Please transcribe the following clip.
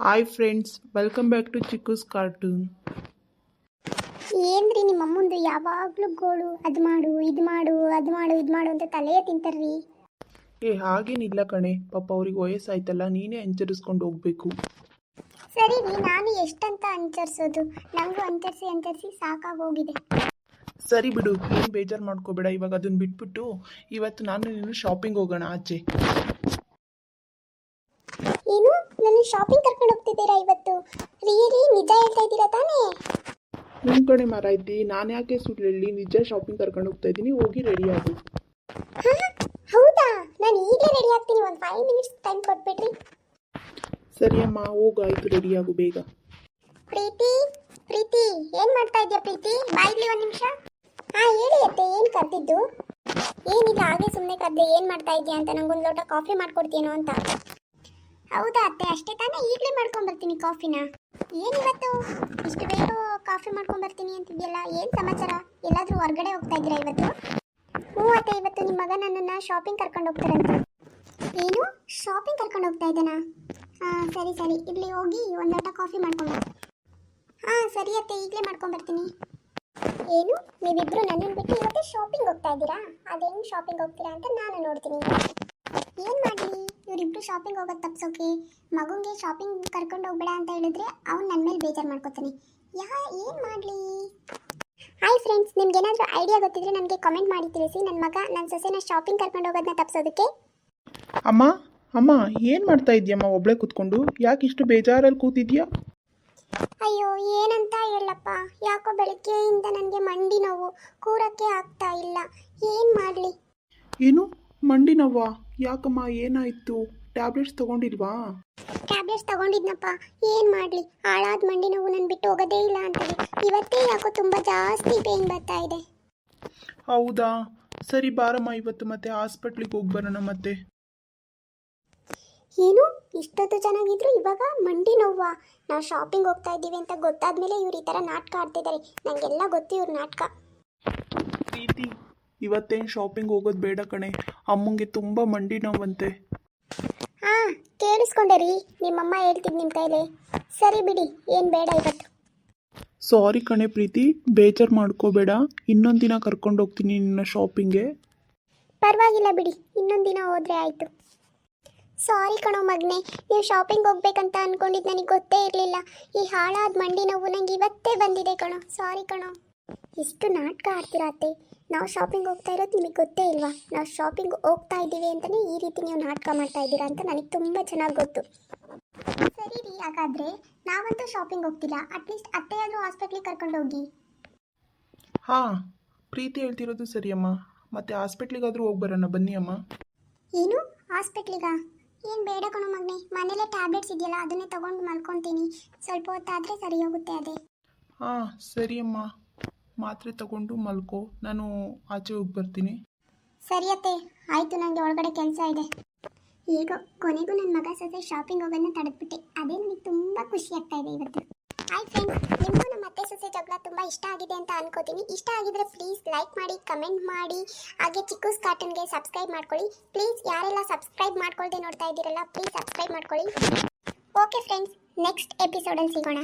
Hi friends welcome back to Chikku's cartoon ಏನ್ರಿ ನಿಮ್ಮ ಅಮ್ಮಂದು ಯಾವಾಗಲೂ ಗೋಳು ಅದು ಮಾಡು ಇದು ಮಾಡು ಅದು ಮಾಡು ಇದು ಮಾಡು ಅಂತ ತಲೆಯೇ ತಿಂತಾರ್ರಿ. ಏ ಹಾಗೇನಿಲ್ಲ ಕಣೆ. ಪಾಪ ಅವ್ರಿಗೆ ವಯಸ್ಸಾಯ್ತಲ್ಲ ನೀನೇ ಅಂಚರಿಸ್ಕೊಂಡು ಹೋಗ್ಬೇಕು. ಸರಿ ರೀ ನಾನು ಎಷ್ಟಂತ ಅನುಸರಿಸೋದು ನನಗೂ ಅಂಚರಿಸಿ ಸಾಕಾಗಿ ಸಾಕಾಗೋಗಿದೆ. ಸರಿ ಬಿಡು ಏನು ಬೇಜಾರು ಮಾಡ್ಕೋಬೇಡ. ಇವಾಗ ಅದನ್ನ ಬಿಟ್ಬಿಟ್ಟು ಇವತ್ತು ನಾನು ನೀನು ಶಾಪಿಂಗ್ ಹೋಗೋಣ ಆಚೆ. ಏನು? ನನ್ನ ಶಾಪಿಂಗ್ ಕರ್ಕೊಂಡು ಹೋಗ್ತಿದ್ದೀರಾ ಇವತ್ತು? ರಿಯಲಿ ನಿಜ ಹೇಳ್ತಾ ಇದ್ದೀರಾ ತಾನೇ? ನಿಮ್ಮ ಕಡೆ ಮರ ಇದ್ದಿ ನಾನು ಯಾಕೆ ಸುಳ್ಳು ಹೇಳಿ ನಿಜ ಶಾಪಿಂಗ್ ಕರ್ಕೊಂಡು ಹೋಗ್ತಾ ಇದ್ದೀನಿ ಹೋಗಿ ರೆಡಿ ಆಗು. ಹಾ ಹೌದಾ? ನಾನು ಈಗಲೇ ರೆಡಿ ಆಗ್ತೀನಿ ಒಂದು ಫೈವ್ ಮಿನಿಟ್ಸ್ ಟೈಮ್ ಕೊಟ್ಬಿಡ್ರಿ. ಸರಿ ಅಮ್ಮ ಹೋಗು ಆಯ್ತು ರೆಡಿ ಆಗು ಬೇಗ. ಪ್ರೀತಿ ಪ್ರೀತಿ ಏನ್ ಮಾಡ್ತಾ ಇದ್ದೀಯಾ ಪ್ರೀತಿ? ಬಾಯ್ಲಿ ಒಂದ್ ನಿಮಿಷ. ಹಾ ಹೇಳಿ ಅತ್ತೆ ಏನ್ ಕರ್ದಿದ್ದು? ಏನಿಲ್ಲ ಹಾಗೆ ಸುಮ್ಮನೆ ಕರ್ದೆ ಏನ್ ಮಾಡ್ತಾ ಇದೆಯಾ ಅಂತ? ನಂಗೊಂದು ಲೋಟ ಕಾಫಿ ಮಾಡ್ಕೊಡ್ತೀನೋ ಅಂತ. ಹೌದಾ ಅತ್ತೆ? ಅಷ್ಟೇ ತಾನೇ? ಈಗಲೇ ಮಾಡ್ಕೊಂಬರ್ತೀನಿ ಕಾಫಿನ. ಏನಿವತ್ತು ಇಷ್ಟು ಬೇಗ ಕಾಫಿ ಮಾಡ್ಕೊಂಬರ್ತೀನಿ ಅಂತಿದ್ಯಲ್ಲ, ಏನು ಸಮಾಚಾರ? ಎಲ್ಲಾದರೂ ಹೊರಗಡೆ ಹೋಗ್ತಾ ಇದ್ದೀರಾ ಇವತ್ತು? ಹ್ಞೂ ಅತ್ತೆ, ಇವತ್ತು ನಿಮ್ಮ ಮಗ ನನ್ನನ್ನು ಶಾಪಿಂಗ್ ಕರ್ಕೊಂಡು ಹೋಗ್ತಾರಂತೆ. ಏನು? ಶಾಪಿಂಗ್ ಕರ್ಕೊಂಡು ಹೋಗ್ತಾ ಇದ್ದಾನಾ? ಹಾಂ, ಸರಿ ಸರಿ. ಇಲ್ಲಿ ಹೋಗಿ, ಒಂದು ಲೋಟ ಕಾಫಿ ಮಾಡ್ಕೊಂಡು. ಹಾಂ, ಸರಿ ಅತ್ತೆ, ಈಗಲೇ ಮಾಡ್ಕೊಂಡು ಬರ್ತೀನಿ. ಏನು? ನೀವಿಬ್ರು ನನ್ನನ್ನು ಬಿಟ್ಟು ಇವತ್ತು ಶಾಪಿಂಗ್ ಹೋಗ್ತಾ ಇದ್ದೀರಾ? ಅದೇನು ಶಾಪಿಂಗ್ ಹೋಗ್ತೀರಾ ಅಂತ ನಾನು ನೋಡ್ತೀನಿ. ಏನು ಮಾಡಲಿ? ಇವರಿಬ್ರು ಶಾಪಿಂಗ್ ಹೋಗೋದು ತಪ್ಸೋಕೆ ಮಗುಂಗೆ ಶಾಪಿಂಗ್ ಕರ್ಕೊಂಡು ಹೋಗ್ಬೇಡ ಅಂತ ಹೇಳಿದ್ರೆ ಅವ್ನು ನನ್ನ ಮೇಲೆ ಬೇಜಾರು ಮಾಡ್ಕೋತಾನೆ. ಯಾ ಏನು ಮಾಡಲಿ? ಹಾಯ್ ಫ್ರೆಂಡ್ಸ್ ನಿಮ್ಗೆ ಏನಾದರೂ ಐಡಿಯಾ ಗೊತ್ತಿದ್ರೆ ನನಗೆ ಕಮೆಂಟ್ ಮಾಡಿ ತಿಳಿಸಿ. ನನ್ನ ಮಗ ನನ್ನ ಸೊಸೆನ ಶಾಪಿಂಗ್ ಕರ್ಕೊಂಡು ಹೋಗೋದನ್ನ ತಪ್ಸೋದಕ್ಕೆ. ಅಮ್ಮ ಅಮ್ಮ ಏನು ಮಾಡ್ತಾ ಇದೀಯಮ್ಮ ಒಬ್ಳೆ ಕೂತ್ಕೊಂಡು? ಯಾಕೆ ಇಷ್ಟು ಬೇಜಾರಲ್ಲಿ ಕೂತಿದ್ಯಾ? ಅಯ್ಯೋ ಏನಂತ ಹೇಳಪ್ಪ. ಯಾಕೋ ಬೆಳಗ್ಗೆಯಿಂದ ನನಗೆ ಮಂಡಿ ನೋವು ಕೂರಕ್ಕೆ ಆಗ್ತಾ ಇಲ್ಲ. ಏನು ಮಾಡಲಿ? ಏನು? ಮಂಡಿ ನೋವಾ ಯಾಕಮ್ಮ ಏನಾಯಿತು? ಟ್ಯಾಬ್ಲೆಟ್ಸ್ ತಗೊಂಡಿಲ್ವಾ? ಟ್ಯಾಬ್ಲೆಟ್ಸ್ ತಗೊಂಡಿದ್ನಪ್ಪ ಏನು ಮಾಡಲಿ? ಹಾಳಾದ ಮಂಡಿ ನೋವು ನನ್ನ ಬಿಟ್ಟು ಹೋಗೋದೇ ಇಲ್ಲ ಅಂತ ಇವತ್ತೇ ಯಾಕೋ ತುಂಬ ಜಾಸ್ತಿ ಪೇನ್ ಬರ್ತಾ ಇದೆ. ಹೌದಾ? ಸರಿ ಬಾರಮ್ಮ ಇವತ್ತು ಮತ್ತೆ ಹಾಸ್ಪಿಟ್ಲಿಗೆ ಹೋಗಿ ಬರೋಣ ಮತ್ತೆ. ಏನು? ಇಷ್ಟೊತ್ತು ಚೆನ್ನಾಗಿದ್ರು? ಇವಾಗ ಮಂಡಿ ನೋವಾ ನಾವು ಶಾಪಿಂಗ್ ಹೋಗ್ತಾ ಇದ್ದೀವಿ ಅಂತ ಗೊತ್ತಾದ್ಮೇಲೆ ಇವ್ರು ಈ ಥರ ನಾಟಕ ಆಡ್ತಿದ್ದಾರೆ ನನಗೆಲ್ಲ ಗೊತ್ತು ಇವ್ರ ನಾಟಕ. ಇವತ್ತೇನು ಶಾಪಿಂಗ್ ಹೋಗೋದು ಬೇಡ ಕಣೆ. ಅಮ್ಮಂಗೆ ತುಂಬ ಮಂಡಿ ನೋವಂತೆ. ಹಾಂ ಕೇಳಿಸ್ಕೊಂಡೆ ರೀ. ನಿಮ್ಮಮ್ಮ ಹೇಳ್ತಿದ್ದು ನಿಮ್ಮ ಕೈಲಿ. ಸರಿ ಬಿಡಿ ಏನು ಬೇಡ ಇವತ್ತು. ಸಾರಿ ಕಣೆ ಪ್ರೀತಿ ಬೇಜಾರು ಮಾಡ್ಕೋಬೇಡ. ಇನ್ನೊಂದು ದಿನ ಕರ್ಕೊಂಡು ಹೋಗ್ತೀನಿ ನಿನ್ನ ಶಾಪಿಂಗ್ಗೆ ಪರವಾಗಿಲ್ಲ ಬಿಡಿ ಇನ್ನೊಂದು ದಿನ ಹೋದರೆ ಆಯಿತು. ಸಾರಿ ಕಣೋ ಮಗ್ನೆ ನೀವು ಶಾಪಿಂಗ್ ಹೋಗ್ಬೇಕಂತ ಅನ್ಕೊಂಡಿದ್ದು ನನಗೆ ಗೊತ್ತೇ ಇರಲಿಲ್ಲ. ಈ ಹಾಳಾದ ಮಂಡಿ ನೋವು ನಂಗೆ ಇವತ್ತೇ ಬಂದಿದೆ ಕಣೋ. ಸಾರಿ ಕಣೋ. ಇಷ್ಟು ನಾಟಕ ಆಡ್ತೀರಾ ಅತ್ತೆ? ನಾವು ಶಾಪಿಂಗ್ ಹೋಗ್ತಾ ಇರೋದು ನಿಮಗೆ ಗೊತ್ತೇ ಇಲ್ವಾ? ನಾವು ಶಾಪಿಂಗ್ ಹೋಗ್ತಾ ಇದ್ದೀವಿ ಅಂತಲೇ ಈ ರೀತಿ ನೀವು ನಾಟಕ ಮಾಡ್ತಾ ಇದ್ದೀರಾ ಅಂತ ನನಗೆ ತುಂಬ ಚೆನ್ನಾಗಿ ಗೊತ್ತು. ಸರಿ ರೀ ಹಾಗಾದರೆ ನಾವಂತೂ ಶಾಪಿಂಗ್ ಹೋಗ್ತಿಲ್ಲ ಅಟ್ಲೀಸ್ಟ್ ಅತ್ತೆಯಾದರೂ ಹಾಸ್ಪಿಟ್ಲಿಗೆ ಕರ್ಕೊಂಡು ಹೋಗಿ. ಹಾಂ ಪ್ರೀತಿ ಹೇಳ್ತಿರೋದು ಸರಿ ಅಮ್ಮ. ಮತ್ತೆ ಹಾಸ್ಪಿಟ್ಲಿಗಾದರೂ ಹೋಗಿ ಬರೋಣ ಬನ್ನಿ ಅಮ್ಮ. ಏನು? ಹಾಸ್ಪಿಟ್ಲಿಗಾ ಏನು ಬೇಡ ಕಣೋ ಮಗನೆ. ಮನೇಲೇ ಟ್ಯಾಬ್ಲೆಟ್ಸ್ ಇದೆಯಲ್ಲ ಅದನ್ನೇ ತಗೊಂಡು ಮಲ್ಕೊತೀನಿ. ಸ್ವಲ್ಪ ಹೊತ್ತಾದರೆ ಸರಿ ಹೋಗುತ್ತೆ ಅದೇ. ಹಾಂ ಸರಿ ಅಮ್ಮ. ಮಾತ್ರೆ ತಗೊಂಡು ಮಲ್ಕೋ. ನಾನು ಆಚೆ ಹೋಗಿ ಬರ್ತೀನಿ. ಸರಿ ಅತ್ತೆ, ಆಯಿತು ನನಗೆ ಒಳಗಡೆ ಕೆಲಸ ಇದೆ. ಈಗ ಕೊನೆಗೂ ನನ್ನ ಮಗ ಸೊಸೆ ಶಾಪಿಂಗ್ ಹೋಗೋದನ್ನ ತಡೆದ್ಬಿಟ್ಟೆ. ಅದೇ ನನಗೆ ತುಂಬ ಖುಷಿ ಆಗ್ತಾ ಇದೆ ಇವತ್ತು. ಹಾಯ್ ಫ್ರೆಂಡ್ಸ್ ನಿಮಗೂ ನಮ್ಮ ಅತ್ತೆ ಸೊಸೆ ಜಗಳ ತುಂಬ ಇಷ್ಟ ಆಗಿದೆ ಅಂತ ಅನ್ಕೋತೀನಿ. ಇಷ್ಟ ಆಗಿದ್ರೆ ಪ್ಲೀಸ್ ಲೈಕ್ ಮಾಡಿ ಕಮೆಂಟ್ ಮಾಡಿ. ಹಾಗೆ ಚಿಕ್ಕೂಸ್ ಕಾರ್ಟನ್ಗೆ ಸಬ್ಸ್ಕ್ರೈಬ್ ಮಾಡ್ಕೊಳ್ಳಿ. ಪ್ಲೀಸ್ ಯಾರೆಲ್ಲ ಸಬ್ಸ್ಕ್ರೈಬ್ ಮಾಡ್ಕೊಳ್ದೆ ನೋಡ್ತಾ ಇದ್ದೀರಲ್ಲ ಪ್ಲೀಸ್ ಸಬ್ಸ್ಕ್ರೈಬ್ ಮಾಡ್ಕೊಳ್ಳಿ. ಓಕೆ ಫ್ರೆಂಡ್ಸ್ ನೆಕ್ಸ್ಟ್ ಎಪಿಸೋಡಲ್ಲಿ ಸಿಗೋಣ.